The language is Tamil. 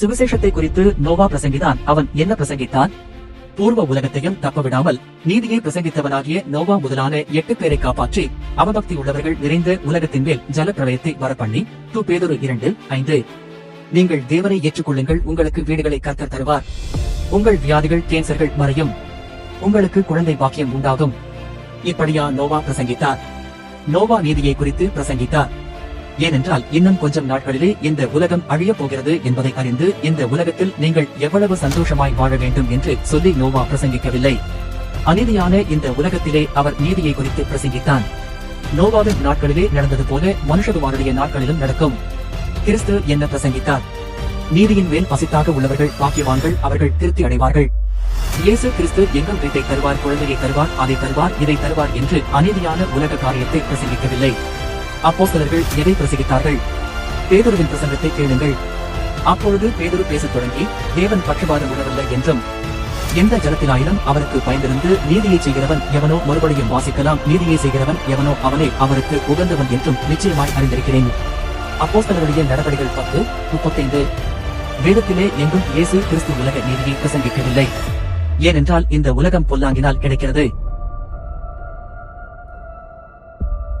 சுவிசேஷத்தை குறித்து நோவா பிரசங்கிதான் அவன் என்ன பிரசங்கித்தான்? பூர்வ உலகத்தையும் தப்பவிடாமல் நீதியை பிரசங்கித்தவனாகிய நோவா முதலான எட்டு பேரை காப்பாற்றி அவபக்தி உள்ளவர்கள் நிறைந்த உலகத்தின் மேல் ஜலப்பிரளயத்தை வரப்பண்ணி து பேதொரு இரண்டு ஐந்து. நீங்கள் தேவனை ஏற்றுக்கொள்ளுங்கள் உங்களுக்கு வீடுகளை கர்த்தர் தருவார். உங்கள் வியாதிகள் கேன்சர்கள் மறையும். உங்களுக்கு குழந்தை பாக்கியம் உண்டாகும். இப்படியா நோவா பிரசங்கித்தார். நோவா நீதியை குறித்து பிரசங்கித்தார். ஏனென்றால் இன்னும் கொஞ்சம் நாட்களிலே இந்த உலகம் அழியப் போகிறது என்பதை அறிந்து இந்த உலகத்தில் நீங்கள் எவ்வளவு சந்தோஷமாய் வாழ வேண்டும் என்று சொல்லி நோவா பிரசங்கிக்கவில்லை. அநீதியான இந்த உலகத்திலே அவர் நீதியை குறித்து பிரசங்கித்தான். நோவாவின் நாட்களிலே நடந்தது போல மனுஷகுமாருடைய நாட்களிலும் நடக்கும். கிறிஸ்து என்ன பிரசங்கித்தார்? நீதியின் மேல் பசித்தாக உள்ளவர்கள் பாக்கியவான்கள் அவர்கள் திருப்தி அடைவார்கள். இயேசு கிறிஸ்து எங்கள் வீட்டை தருவார் குழந்தையை தருவார் அதை தருவார் இதை தருவார் என்று அநீதியான உலக காரியத்தை பிரசங்கிக்கவில்லை. அப்போஸ்தலர்கள் எதை பிரசங்கித்தார்கள்? பேதுருவின் பிரசங்கத்தை கேளுங்கள். அப்பொழுது பேதுரு பேசத் தொடங்கி தேவன் பற்றுவாதம் உணரவில்லை என்றும் எந்த ஜலத்தினாயிலும் அவருக்கு பயந்திருந்து நீதியை செய்கிறவன் எவனோ மறுபடியும் வாசிக்கலாம் நீதியை செய்கிறவன் எவனோ அவனே அவருக்கு உகந்தவன் என்றும் நிச்சயமாய் அறிந்திருக்கிறேன். அப்போஸ்தலருடைய நடவடிக்கைகள் பத்து முப்பத்தைந்து. வேதத்திலே எங்கும் இயேசு கிறிஸ்து உலக நீதியை பிரசங்கிக்கவில்லை. ஏனென்றால் இந்த உலகம் பொல்லாங்கினால் கிடைக்கிறது.